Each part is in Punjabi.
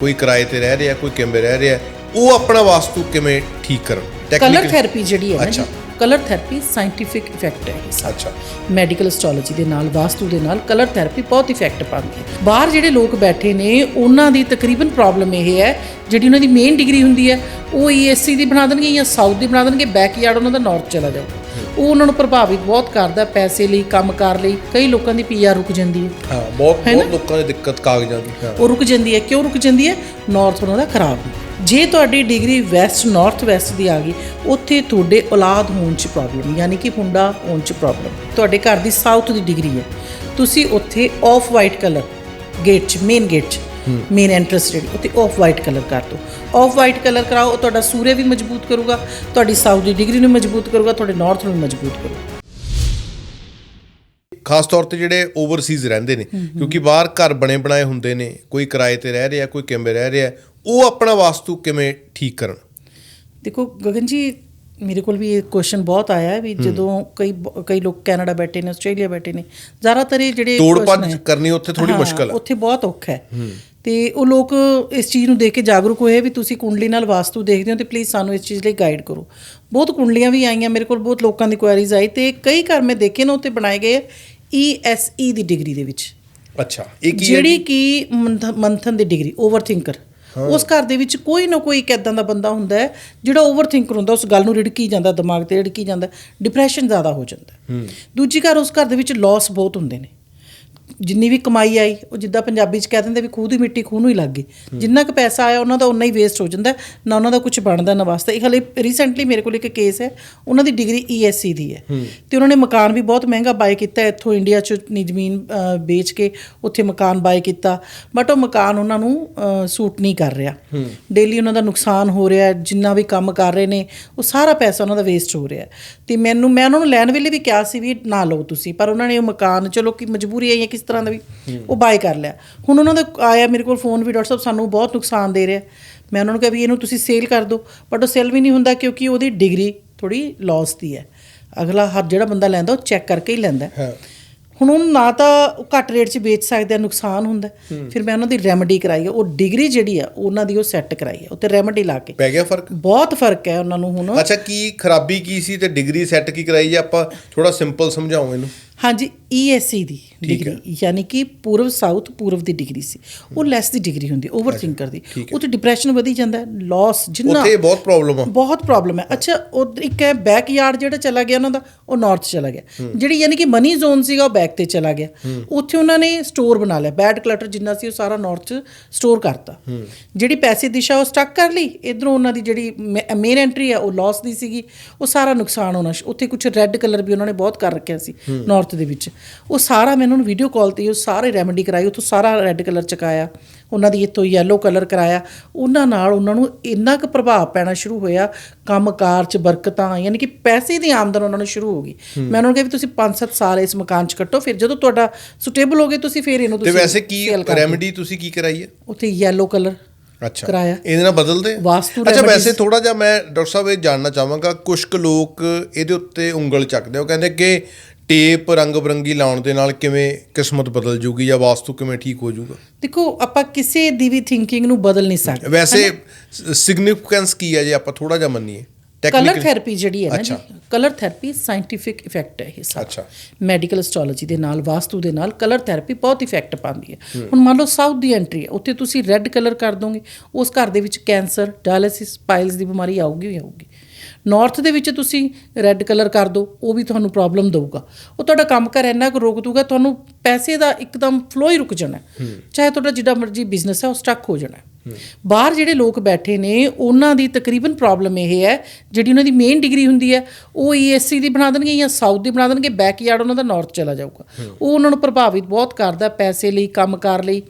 ਕੋਈ ਕਿਰਾਏ ਤੇ ਰਹਿ ਰਿਹਾ ਕੋਈ ਕਿਵੇਂ ਰਹਿ ਰਿਹਾ ਉਹ ਆਪਣਾ ਵਾਸਤੂ ਕਿਵੇਂ ਠੀਕ ਕਰਨ? ਕਲਰ ਥੈਰੇਪੀ ਜਿਹੜੀ ਹੈ ਨਾ ਜੀ ਅੱਛਾ। ਕਲਰ ਥੈਰੇਪੀ ਸਾਇੰਟੀਫਿਕ ਇਫੈਕਟ ਹੈ ਅੱਛਾ। ਮੈਡੀਕਲ ਐਸਟ੍ਰੋਲੋਜੀ ਦੇ ਨਾਲ ਵਾਸਤੂ ਦੇ ਨਾਲ ਕਲਰ ਥੈਰੇਪੀ ਬਹੁਤ ਇਫੈਕਟ ਪਾਉਂਦੀ ਹੈ। ਬਾਹਰ ਜਿਹੜੇ ਲੋਕ ਬੈਠੇ ਨੇ ਉਹਨਾਂ ਦੀ ਤਕਰੀਬਨ ਪ੍ਰੋਬਲਮ ਇਹ ਹੈ ਜਿਹੜੀ ਉਹਨਾਂ ਦੀ ਮੇਨ ਡਿਗਰੀ ਹੁੰਦੀ ਹੈ ਉਹ ਈਐਸਸੀ ਦੀ ਬਣਾ ਦੇਣਗੇ ਜਾਂ ਸਾਊਥ ਦੀ ਬਣਾ ਦੇਣਗੇ ਬੈਕਯਾਰਡ ਉਹਨਾਂ ਦਾ ਨਾਰਥ ਚਲਾ ਜਾਊ। ਉਹ ਉਹਨਾਂ ਨੂੰ ਪ੍ਰਭਾਵਿਤ ਬਹੁਤ ਕਰਦਾ ਪੈਸੇ ਲਈ ਕੰਮਕਾਰ ਲਈ। ਕਈ ਲੋਕਾਂ ਦੀ ਪੀਆਰ ਰੁਕ ਜਾਂਦੀ ਹੈ। ਹਾਂ ਬਹੁਤ ਹੈ? ਬਹੁਤ ਲੋਕਾਂ ਦੀ ਦਿੱਕਤ ਕਾਗਜ਼ਾਂ ਦੀ ਹਾਂ। ਉਹ ਰੁਕ ਜਾਂਦੀ ਹੈ। ਕਿਉਂ ਰੁਕ ਜਾਂਦੀ ਹੈ? ਨਾਰਥ ਉਹਨਾਂ ਦਾ ਖਰਾਬ ਹੁੰਦਾ ਜੇ ਤੁਹਾਡੀ ਡਿਗਰੀ ਵੈਸਟ ਨਾਰਥ ਵੈਸਟ ਦੀ ਆ ਗਈ ਉੱਥੇ ਤੁਹਾਡੇ ਔਲਾਦ ਹੋਣ 'ਚ ਪ੍ਰੋਬਲਮ ਯਾਨੀ ਕਿ ਮੁੰਡਾ ਹੋਣ 'ਚ ਪ੍ਰੋਬਲਮ ਤੁਹਾਡੇ ਘਰ ਦੀ ਸਾਊਥ ਦੀ ਡਿਗਰੀ ਹੈ। ਤੁਸੀਂ ਉੱਥੇ ਆਫ ਵਾਈਟ ਕਲਰ ਗੇਟ 'ਚ ਮੇਨ ਗੇਟ 'ਚ ਮੇਨ ਐਂਟਰੈਂਸ ਜਿਹੜੀ ਉੱਥੇ ਆਫ ਵਾਈਟ ਕਲਰ ਕਰ ਦਿਓ। ਆਫ ਵਾਈਟ ਕਲਰ ਕਰਾਓ ਉਹ ਤੁਹਾਡਾ ਸੂਰਯ ਵੀ ਮਜ਼ਬੂਤ ਕਰੂਗਾ ਤੁਹਾਡੀ ਸਾਊਥ ਦੀ ਡਿਗਰੀ ਨੂੰ ਮਜ਼ਬੂਤ ਕਰੂਗਾ ਤੁਹਾਡੇ ਨਾਰਥ ਨੂੰ ਮਜ਼ਬੂਤ ਕਰੂਗਾ। ਖਾਸ ਤੌਰ ਤੇ ਜਿਹੜੇ ਓਵਰਸੀਜ਼ ਰਹਿੰਦੇ ਨੇ ਕਿਉਂਕਿ ਬਾਹਰ ਘਰ ਬਣੇ ਬਣਾਏ ਹੁੰਦੇ ਨੇ ਕੋਈ ਕਿਰਾਏ ਤੇ ਰਹਿ ਰਿਹਾ ਕੋਈ ਕਿਵੇਂ ਰਹਿ ਰਿਹਾ ਉਹ ਆਪਣਾ ਵਾਸਤੂ ਕਿਵੇਂ ਠੀਕ ਕਰਨ? ਦੇਖੋ ਗਗਨ ਜੀ ਮੇਰੇ ਕੋਲ ਵੀ ਇਹ ਕੁਐਸਚਨ ਬਹੁਤ ਆਇਆ ਹੈ। ਵੀ ਜਦੋਂ ਕਈ ਕਈ ਲੋਕ ਕੈਨੇਡਾ ਬੈਠੇ ਨੇ ਆਸਟ੍ਰੇਲੀਆ ਬੈਠੇ ਨੇ ਜ਼ਿਆਦਾਤਰ ਇਹ ਜਿਹੜੇ ਤੋੜ question ਭੱਜ ਹੈ- ਕਰਨੀ ਉੱਥੇ ਥੋੜੀ ਮੁਸ਼ਕਲ ਹੈ ਉੱਥੇ ਬਹੁਤ ਔਖਾ ਹੈ। ਤੇ ਉਹ ਲੋਕ ਇਸ ਚੀਜ਼ ਨੂੰ ਦੇਖ ਕੇ ਜਾਗਰੂਕ ਹੋਏ ਵੀ ਤੁਸੀਂ ਕੁੰਡਲੀ ਨਾਲ ਵਾਸਤੂ ਦੇਖਦੇ ਹੋ ਤੇ ਪਲੀਜ਼ ਸਾਨੂੰ ਇਸ ਚੀਜ਼ ਲਈ ਗਾਈਡ ਕਰੋ। ਬਹੁਤ ਕੁੰਡਲੀਆਂ ਵੀ ਆਈਆਂ ਮੇਰੇ ਕੋਲ ਬਹੁਤ ਲੋਕਾਂ ਦੀ ਕੁਐਰੀਜ਼ ਆਈ ਤੇ ਕਈ ਘਰ ਮੈਂ ਦੇਖੇ ਨੇ ਉੱਤੇ ਬਣਾਏ ਗਏ ਈਐਸਈ ਦੀ ਡਿਗਰੀ ਦੇ ਵਿੱਚ। ਅੱਛਾ ਇਹ ਕੀ ਜਿਹੜੀ ਕਿ ਮੰਥ- ਮੰਥਨ ਦੀ ਡਿਗਰੀ ਓਵਰਥਿੰਕਰ ਉਸ ਘਰ ਦੇ ਵਿੱਚ ਕੋਈ ਨਾ ਕੋਈ ਇੱਕ ਏਦਾਂ ਦਾ ਬੰਦਾ ਹੁੰਦਾ ਹੈ ਜਿਹੜਾ ਓਵਰਥਿੰਕਰ ਹੁੰਦਾ ਉਸ ਗੱਲ ਨੂੰ ਰਿੜਕੀ ਜਾਂਦਾ ਦਿਮਾਗ ਤੇ ਰਿੜਕੀ ਜਾਂਦਾ ਡਿਪਰੈਸ਼ਨ ਜ਼ਿਆਦਾ ਹੋ ਜਾਂਦਾ। ਦੂਜੀ ਘਰ ਉਸ ਘਰ ਦੇ ਵਿੱਚ ਲਾਸ ਬਹੁਤ ਹੁੰਦੇ ਨੇ। ਜਿੰਨੀ ਵੀ ਕਮਾਈ ਆਈ ਉਹ ਜਿੱਦਾਂ ਪੰਜਾਬੀ ਚ ਕਹਿ ਦਿੰਦੇ ਵੀ ਖੂਹ ਦੀ ਮਿੱਟੀ ਖੂਹ ਨੂੰ ਹੀ ਲੱਗ ਗਈ। ਜਿੰਨਾ ਕੁ ਪੈਸਾ ਆਇਆ ਉਹਨਾਂ ਦਾ ਉਨਾ ਹੀ ਵੇਸਟ ਹੋ ਜਾਂਦਾ ਨਾ ਉਹਨਾਂ ਦਾ ਕੁਝ ਬਣਦਾ ਨਾ ਵਾਸਤਾ। ਇਹ ਹਲੇ ਰੀਸੈਂਟਲੀ ਮੇਰੇ ਕੋਲ ਇੱਕ ਕੇਸ ਹੈ ਉਹਨਾਂ ਦੀ ਡਿਗਰੀ ਈਐਸਸੀ ਦੀ ਹੈ। ਤੇ ਉਹਨਾਂ ਨੇ ਮਕਾਨ ਵੀ ਬਹੁਤ ਮਹਿੰਗਾ ਬਾਏ ਕੀਤਾ ਇੱਥੋਂ ਇੰਡੀਆ ਚ ਨੀ ਜ਼ਮੀਨ ਵੇਚ ਕੇ ਉੱਥੇ ਮਕਾਨ ਬਾਏ ਕੀਤਾ। ਬਟ ਉਹ ਮਕਾਨ ਉਹਨਾਂ ਨੂੰ ਸੂਟ ਨਹੀਂ ਕਰ ਰਿਹਾ। ਡੇਲੀ ਉਹਨਾਂ ਦਾ ਨੁਕਸਾਨ ਹੋ ਰਿਹਾ ਜਿੰਨਾ ਵੀ ਕੰਮ ਕਰ ਰਹੇ ਨੇ ਉਹ ਸਾਰਾ ਪੈਸਾ ਉਹਨਾਂ ਦਾ ਵੇਸਟ ਹੋ ਰਿਹਾ। ਤੇ ਮੈਨੂੰ ਮੈਂ ਉਹਨਾਂ ਨੂੰ ਲੈਣ ਵੇਲੇ ਵੀ ਕਿਹਾ ਸੀ ਵੀ ਨਾ ਲਓ ਤੁਸੀਂ ਪਰ ਉਹਨਾਂ ਨੇ ਉਹ ਮਕਾਨ ਚਲੋ ਕਿ ਮਜਬੂਰੀ ਹੈ ਕਿਸ ਤਰ੍ਹਾਂ ਦਾ ਵੀ ਉਹ ਬਾਏ ਕਰ ਲਿਆ। ਹੁਣ ਉਹਨਾਂ ਦਾ ਆਇਆ ਮੇਰੇ ਕੋਲ ਫੋਨ ਵੀ ਡਾਕਟਰ ਸਾਹਿਬ ਸਾਨੂੰ ਬਹੁਤ ਨੁਕਸਾਨ ਦੇ ਰਿਹਾ। ਮੈਂ ਉਹਨਾਂ ਨੂੰ ਕਿਹਾ ਵੀ ਇਹਨੂੰ ਤੁਸੀਂ ਸੇਲ ਕਰ ਦਿਓ। ਬਟ ਉਹ ਸੇਲ ਵੀ ਨਹੀਂ ਹੁੰਦਾ ਕਿਉਂਕਿ ਉਹਦੀ ਡਿਗਰੀ ਥੋੜੀ ਲਾਸ ਦੀ ਹੈ। ਅਗਲਾ ਹਰ ਜਿਹੜਾ ਬੰਦਾ ਲੈਂਦਾ ਉਹ ਚੈੱਕ ਕਰਕੇ ਹੀ ਲੈਂਦਾ। ਹੈ। ਹੁਣ ਉਹ ਨਾ ਤਾਂ ਘੱਟ ਰੇਟ 'ਚ ਵੇਚ ਸਕਦੇ ਆ ਨੁਕਸਾਨ ਹੁੰਦਾ। ਫਿਰ ਮੈਂ ਉਹਨਾਂ ਦੀ ਰੈਮਡੀ ਕਰਾਈ ਉਹ ਡਿਗਰੀ ਜਿਹੜੀ ਆ ਉਹਨਾਂ ਦੀ ਉਹ ਸੈੱਟ ਕਰਾਈ ਹੈ ਉੱਤੇ ਰੈਮਡੀ ਲਾ ਕੇ। ਪੈ ਗਿਆ ਫ਼ਰਕ? ਬਹੁਤ ਫ਼ਰਕ ਹੈ ਉਹਨਾਂ ਨੂੰ ਹੁਣ। ਅੱਛਾ ਕੀ ਖਰਾਬੀ ਕੀ ਸੀ ਤੇ ਡਿਗਰੀ ਸੈੱਟ ਕੀ ਕਰਾਈ ਹੈ ਆਪਾਂ ਥੋੜਾ ਸਿੰਪਲ ਸਮਝਾਓ ਇਹਨੂੰ ਹਾਂਜੀ ਈਐਸਸੀ ਦੀ ਡਿਗਰੀ ਯਾਨੀ ਕਿ ਪੂਰਵ ਸਾਊਥ ਪੂਰਵ ਦੀ ਡਿਗਰੀ ਸੀ। ਉਹ ਲੈਸ ਦੀ ਡਿਗਰੀ ਹੁੰਦੀ ਓਵਰਥਿੰਕਰ ਦੀ ਉਹ ਤੇ ਡਿਪਰੈਸ਼ਨ ਵਧੀ ਜਾਂਦਾ ਲਾਸ ਜਿੰਨਾ ਉੱਥੇ ਬਹੁਤ ਪ੍ਰੋਬਲਮ ਆ। ਬਹੁਤ ਪ੍ਰੋਬਲਮ ਹੈ। ਅੱਛਾ ਉਹ ਇੱਕ ਹੈ ਬੈਕਯਾਰਡ ਜਿਹੜਾ ਚਲਾ ਗਿਆ ਉਹਨਾਂ ਦਾ ਉਹ ਨਾਰਥ ਚਲਾ ਗਿਆ। ਜਿਹੜੀ ਯਾਨੀ ਕਿ ਮਨੀ ਜ਼ੋਨ ਸੀਗਾ ਉਹ ਬੈਕ ਤੇ ਚਲਾ ਗਿਆ। ਉੱਥੇ ਉਹਨਾਂ ਨੇ ਸਟੋਰ ਬਣਾ ਲਿਆ। ਬੈਡ ਕਲਟਰ ਜਿੰਨਾ ਸੀ ਉਹ ਸਾਰਾ ਨਾਰਥ ਚ ਸਟੋਰ ਕਰਤਾ। ਜਿਹੜੀ ਪੈਸੇ ਦਿਸ਼ਾ ਉਹ ਸਟਕ ਕਰ ਲਈ। ਇਧਰੋਂ ਉਹਨਾਂ ਦੀ ਜਿਹੜੀ ਮੇਨ ਐਂਟਰੀ ਆ, ਉਹ ਲਾਸ ਦੀ ਸੀਗੀ। ਉਹ ਸਾਰਾ ਨੁਕਸਾਨ ਹੋਣਾ ਉੱਥੇ ਕੁਝ ਰੈੱਡ ਕਲਰ ਵੀ ਉਹਨਾਂ ਨੇ ਬਹੁਤ ਕਰ ਰੱਖਿਆ ਸੀ ਨਾਰਥ ਦੇ ਵਿੱਚ। ਉਹ ਸਾਰਾ ਮੈਂ ਉਹਨਾਂ ਨੂੰ ਵੀਡੀਓ ਕਾਲ ਤੇ ਉਹ ਸਾਰੇ ਰੈਮਡੀ ਕਰਾਈ। ਉੱਥੋਂ ਸਾਰਾ ਰੈੱਡ ਕਲਰ ਚਕਾਇਆ। ਉਹਨਾਂ ਦੀ ਇੱਥੋਂ ਯੈਲੋ ਕਲਰ ਕਰਾਇਆ ਉਹਨਾਂ ਨਾਲ ਉਹਨਾਂ ਨੂੰ ਇੰਨਾ ਕੁ ਪ੍ਰਭਾਵ ਪੈਣਾ ਸ਼ੁਰੂ ਹੋਇਆ ਕੰਮਕਾਰ 'ਚ ਬਰਕਤਾਂ ਯਾਨੀ ਕਿ ਪੈਸੇ ਦੀ ਆਮਦਨ ਉਹਨਾਂ ਨੂੰ ਸ਼ੁਰੂ ਹੋ ਗਈ ਮੈਂ ਉਹਨਾਂ ਨੂੰ ਕਿਹਾ ਵੀ ਤੁਸੀਂ 5-7 ਸਾਲ ਇਸ ਮਕਾਨ 'ਚ ਕੱਟੋ ਫਿਰ ਜਦੋਂ ਤੁਹਾਡਾ ਸੁਟੇਬਲ ਹੋ ਗਏ ਤੁਸੀਂ ਫਿਰ ਇਹਨੂੰ ਤੇ ਤੁਸੀਂ ਵੈਸੇ ਕੀ। ਰੈਮੇਡੀ ਤੁਸੀਂ ਕੀ ਕਰਾਈ ਹੈ ਉੱਥੇ ਯੈਲੋ ਕਲਰ ਅੱਛਾ ਕਰਾਇਆ। ਇਹਦੇ ਨਾਲ ਬਦਲਦੇ? ਵਾਸਤੂ ਅੱਛਾ ਵੈਸੇ ਥੋੜਾ ਜਿਹਾ ਮੈਂ ਡਾਕਟਰ ਸਾਹਿਬ ਇਹ ਜਾਣਨਾ ਚਾਹਾਂਗਾ ਕੁਝ ਕੁ ਲੋਕ ਇਹਦੇ ਉੱਤੇ ਉਂਗਲ ਚੱਕਦੇ। ਉਹ ਕਹਿੰਦੇ ਕਿ ਟੇਪ ਰੰਗ ਬਰੰਗੀ ਲਾਉਣ ਦੇ ਨਾਲ ਕਿਵੇਂ ਕਿਸਮਤ ਬਦਲ ਜੂਗੀ ਜਾਂ ਵਾਸਤੂ ਕਿਵੇਂ ਠੀਕ ਹੋ ਜਾਊਗਾ ਦੇਖੋ ਆਪਾਂ ਕਿਸੇ ਦੀ ਵੀ ਥਿੰਕਿੰਗ ਨੂੰ ਬਦਲ ਨਹੀਂ ਸਕਦੇ ਵੈਸੇ ਸਿਗਨੀਫੀਕੈਂਸ ਕੀ ਹੈ ਜੇ ਆਪਾਂ ਥੋੜਾ ਜਿਹਾ ਮੰਨੀਏ? ਕਲਰ ਥੈਰੇਪੀ ਜਿਹੜੀ ਹੈ ਨਾ ਜੀ। ਕਲਰ ਥੈਰੇਪੀ ਸਾਇੰਟੀਫਿਕ ਇਫੈਕਟ ਹੈ ਇਹ ਸਾਰਾ। ਅੱਛਾ। ਮੈਡੀਕਲ ਐਸਟ੍ਰੋਲੋਜੀ ਦੇ ਨਾਲ ਵਾਸਤੂ ਦੇ ਨਾਲ ਕਲਰ ਥੈਰੇਪੀ ਬਹੁਤ ਇਫੈਕਟ ਪਾਉਂਦੀ ਹੈ। ਹੁਣ ਮੰਨ ਲਓ ਸਾਊਥ ਦੀ ਐਂਟਰੀ ਹੈ ਉੱਥੇ ਤੁਸੀਂ ਰੈੱਡ ਕਲਰ ਕਰ ਦੋਗੇ ਉਸ ਘਰ ਦੇ ਵਿੱਚ ਕੈਂਸਰ ਡਾਇਲਿਸਿਸ ਪਾਈਲਸ ਦੀ ਬਿਮਾਰੀ ਆਊਗੀ ਹੀ ਆਊਗੀ। ਨਾਰਥ ਦੇ ਵਿੱਚ ਤੁਸੀਂ ਰੈੱਡ ਕਲਰ ਕਰ ਦਿਓ ਉਹ ਵੀ ਤੁਹਾਨੂੰ ਪ੍ਰੋਬਲਮ ਦਊਗਾ। ਉਹ ਤੁਹਾਡਾ ਕੰਮ ਕਰ ਇੰਨਾ ਕੁ ਰੋਕ ਦੂਗਾ ਤੁਹਾਨੂੰ ਪੈਸੇ ਦਾ ਇੱਕਦਮ ਫਲੋ ਹੀ ਰੁਕ ਜਾਣਾ। ਚਾਹੇ ਤੁਹਾਡਾ ਜਿੱਡਾ ਮਰਜ਼ੀ ਬਿਜ਼ਨਸ ਹੈ ਉਹ ਸਟਕ ਹੋ ਜਾਣਾ। ਬਾਹਰ ਜਿਹੜੇ ਲੋਕ ਬੈਠੇ ਨੇ ਉਹਨਾਂ ਦੀ ਤਕਰੀਬਨ ਪ੍ਰੋਬਲਮ ਇਹ ਹੈ ਜਿਹੜੀ ਉਹਨਾਂ ਦੀ ਮੇਨ ਡਿਗਰੀ ਹੁੰਦੀ ਹੈ ਉਹ ਈਐਸਸੀ ਦੀ ਬਣਾ ਦੇਣਗੇ ਜਾਂ ਸਾਊਥ ਦੀ ਬਣਾ ਦੇਣਗੇ ਬੈਕਯਾਰਡ ਉਹਨਾਂ ਦਾ ਨਾਰਥ ਚਲਾ ਜਾਊਗਾ। ਉਹ ਉਹਨਾਂ ਨੂੰ ਪ੍ਰਭਾਵਿਤ ਬਹੁਤ ਕਰਦਾ ਪੈਸੇ ਲਈ ਕੰਮਕਾਰ ਲਈ।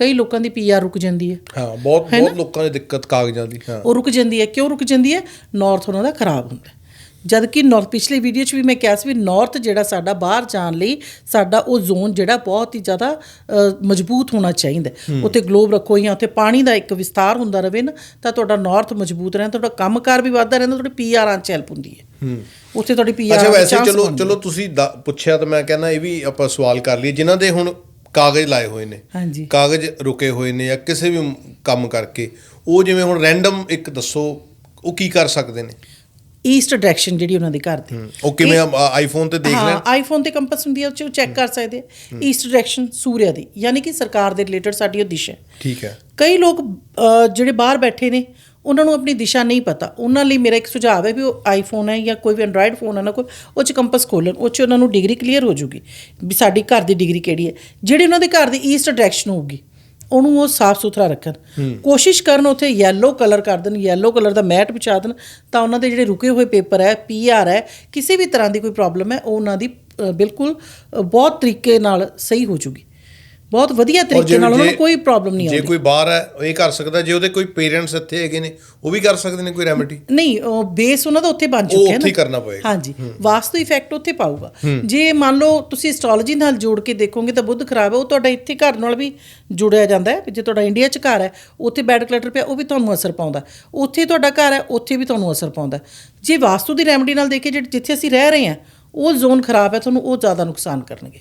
ਕਈ ਲੋਕਾਂ ਦੀ ਪੀਆਰ ਰੁਕ ਜਾਂਦੀ ਹੈ। ਹਾਂ ਬਹੁਤ ਬਹੁਤ ਲੋਕਾਂ ਦੀ ਦਿੱਕਤ ਕਾਗਜ਼ਾਂ ਦੀ ਹਾਂ। ਉਹ ਰੁਕ ਜਾਂਦੀ ਹੈ। ਕਿਉਂ ਰੁਕ ਜਾਂਦੀ ਹੈ? ਨਾਰਥ ਉਹਨਾਂ ਦਾ ਖਰਾਬ ਹੁੰਦਾ। ਜਦ ਕਿ ਨਾਰਥ ਪਿਛਲੇ ਵੀਡੀਓ 'ਚ ਵੀ ਮੈਂ ਕਿਹਾ ਸੀ ਵੀ ਨਾਰਥ ਜਿਹੜਾ ਸਾਡਾ ਬਾਹਰ ਜਾਣ ਲਈ ਸਾਡਾ ਉਹ ਜ਼ੋਨ ਜਿਹੜਾ ਬਹੁਤ ਹੀ ਜ਼ਿਆਦਾ ਮਜ਼ਬੂਤ ਹੋਣਾ ਚਾਹੀਦਾ। ਉੱਥੇ ਗਲੋਬ ਰੱਖੋ ਜਾਂ ਉੱਥੇ ਪਾਣੀ ਦਾ ਇੱਕ ਵਿਸਤਾਰ ਹੁੰਦਾ ਰਵੇ ਨਾ ਤਾਂ ਤੁਹਾਡਾ ਨਾਰਥ ਮਜ਼ਬੂਤ ਰਹਿੰਦਾ ਤੁਹਾਡਾ ਕੰਮਕਾਰ ਵੀ ਵੱਧਦਾ ਰਹਿੰਦਾ ਤੁਹਾਡੀ ਪੀਆਰ ਆਂ ਚ ਹੈਲਪ ਹੁੰਦੀ ਹੈ। ਉੱਥੇ ਤੁਹਾਡੀ ਪੀਆਰ ਅੱਛਾ ਵੈਸੇ ਚਲੋ ਚਲੋ ਤੁਸੀਂ ਪੁੱਛਿਆ ਤਾਂ ਮੈਂ ਕਹਿੰਦਾ ਇਹ ਵੀ ਆਪਾਂ ਸਵਾਲ ਕਰ ਲਈਏ। ਜਿਨ੍ਹਾਂ ਦੇ ਹੁਣ ਕਾਗਜ਼ ਲਾਏ ਹੋਏ ਨੇ। ਹਾਂਜੀ। ਕਾਗਜ਼ ਰੁਕੇ ਹੋਏ ਨੇ ਜਾਂ ਕਿਸੇ ਵੀ ਕੰਮ ਕਰਕੇ। ਉਹ ਜਿਵੇਂ ਹੁਣ ਰੈਂਡਮ ਇੱਕ ਦੱਸੋ ਉਹ ਕੀ ਕਰ ਸਕਦੇ ਨੇ? ਈਸਟ ਡਾਇਰੈਕਸ਼ਨ ਜਿਹੜੀ ਉਹਨਾਂ ਦੇ ਘਰ ਦੀ। ਉਹ ਕਿਵੇਂ ਆਈਫੋਨ ਤੇ ਦੇਖ ਲੈਣ? ਹਾਂ ਆਈਫੋਨ ਤੇ ਕੰਪਸ ਹੁੰਦੀ ਹੈ ਉਹ ਚੈੱਕ ਕਰ ਸਕਦੇ ਈਸਟ ਡਾਇਰੈਕਸ਼ਨ ਸੂਰਿਆ ਦੀ। ਯਾਨੀ ਕਿ ਸਰਕਾਰ ਦੇ ਰਿਲੇਟਡ ਸਾਡੀ ਉਹ ਦਿਸ਼ਾ ਹੈ। ਠੀਕ ਹੈ। ਕਈ ਲੋਕ ਜਿਹੜੇ ਬਾਹਰ ਬੈਠੇ ਨੇ ਉਹਨਾਂ ਨੂੰ ਆਪਣੀ ਦਿਸ਼ਾ ਨਹੀਂ ਪਤਾ। ਉਹਨਾਂ ਲਈ ਮੇਰਾ ਇੱਕ ਸੁਝਾਅ ਹੈ ਵੀ ਉਹ ਆਈਫੋਨ ਹੈ ਜਾਂ ਕੋਈ ਵੀ ਐਂਡਰਾਇਡ ਫੋਨ ਹੈ ਨਾ ਕੋਈ ਉਹ 'ਚ ਕੰਪਸ ਖੋਲਣ ਉਹ 'ਚ ਉਹਨਾਂ ਨੂੰ ਡਿਗਰੀ ਕਲੀਅਰ ਹੋ ਜੂਗੀ ਵੀ ਸਾਡੀ ਘਰ ਦੀ ਡਿਗਰੀ ਕਿਹੜੀ ਹੈ। ਜਿਹੜੀ ਉਹਨਾਂ ਦੇ ਘਰ ਦੀ ਈਸਟ ਡਾਇਰੈਕਸ਼ਨ ਹੋਊਗੀ ਉਹਨੂੰ ਉਹ ਸਾਫ਼ ਸੁਥਰਾ ਰੱਖਣ। ਕੋਸ਼ਿਸ਼ ਕਰਨ ਉੱਥੇ ਯੈਲੋ ਕਲਰ ਕਰ ਦੇਣ ਯੈਲੋ ਕਲਰ ਦਾ ਮੈਟ ਵਿਛਾ ਦੇਣ ਤਾਂ ਉਹਨਾਂ ਦੇ ਜਿਹੜੇ ਰੁਕੇ ਹੋਏ ਪੇਪਰ ਹੈ ਪੀਆਰ ਹੈ ਕਿਸੇ ਵੀ ਤਰ੍ਹਾਂ ਦੀ ਕੋਈ ਪ੍ਰੋਬਲਮ ਹੈ ਉਹ ਉਹਨਾਂ ਦੀ ਬਿਲਕੁਲ ਬਹੁਤ ਤਰੀਕੇ ਨਾਲ ਸਹੀ ਹੋ ਜੂਗੀ। ਬਹੁਤ ਵਧੀਆ ਤਰੀਕੇ ਜੇ- ਨਾਲ ਉਹਨਾਂ ਨੂੰ ਜੇ- ਕੋਈ ਪ੍ਰੋਬਲਮ ਨਹੀਂ ਜੇ ਆਉਂਦੀ। ਕੋਈ ਬਾਹਰ ਹੈ ਇਹ ਕਰ ਸਕਦਾ ਜੇ ਉਹਦੇ ਕੋਈ ਪੇਰੈਂਟਸ ਇੱਥੇ ਹੈਗੇ ਨੇ ਉਹ ਵੀ ਕਰ ਸਕਦੇ ਨੇ ਕੋਈ ਰੈਮੇਡੀ ਨਹੀਂ ਉਹ ਬੇਸ ਉਹਨਾਂ ਦਾ ਉੱਥੇ ਬਣ ਚੁੱਕਿਆ ਉੱਥੇ ਹੀ ਨਾ। ਕਰਨਾ ਪਏਗਾ। ਹਾਂਜੀ ਵਾਸਤੂ ਇਫੈਕਟ ਉੱਥੇ ਪਾਊਗਾ। ਜੇ ਮੰਨ ਲਓ ਤੁਸੀਂ ਐਸਟ੍ਰੋਲੋਜੀ ਨਾਲ ਜੋੜ ਕੇ ਦੇਖੋਗੇ ਤਾਂ ਬੁੱਧ ਖਰਾਬ ਹੈ ਉਹ ਤੁਹਾਡਾ ਇੱਥੇ ਘਰ ਨਾਲ ਵੀ ਜੁੜਿਆ ਜਾਂਦਾ ਹੈ ਜੇ ਤੁਹਾਡਾ ਇੰਡੀਆ 'ਚ ਘਰ ਹੈ ਉੱਥੇ ਬੈਡ ਕਲਟਰ ਪਿਆ ਉਹ ਵੀ ਤੁਹਾਨੂੰ ਅਸਰ ਪਾਉਂਦਾ। ਉੱਥੇ ਤੁਹਾਡਾ ਘਰ ਹੈ ਉੱਥੇ ਵੀ ਤੁਹਾਨੂੰ ਅਸਰ ਪਾਉਂਦਾ ਜੇ ਵਾਸਤੂ ਦੀ ਰੈਮਡੀ ਨਾਲ ਦੇਖੇ ਜਿੱਥੇ ਅਸੀਂ ਰਹਿ ਰਹੇ ਹਾਂ ਉਹ ਜ਼ੋਨ ਖਰਾਬ ਹੈ ਤੁਹਾਨੂੰ ਉਹ ਜ਼ਿਆਦਾ ਨੁਕਸਾਨ ਕਰਨਗੇ।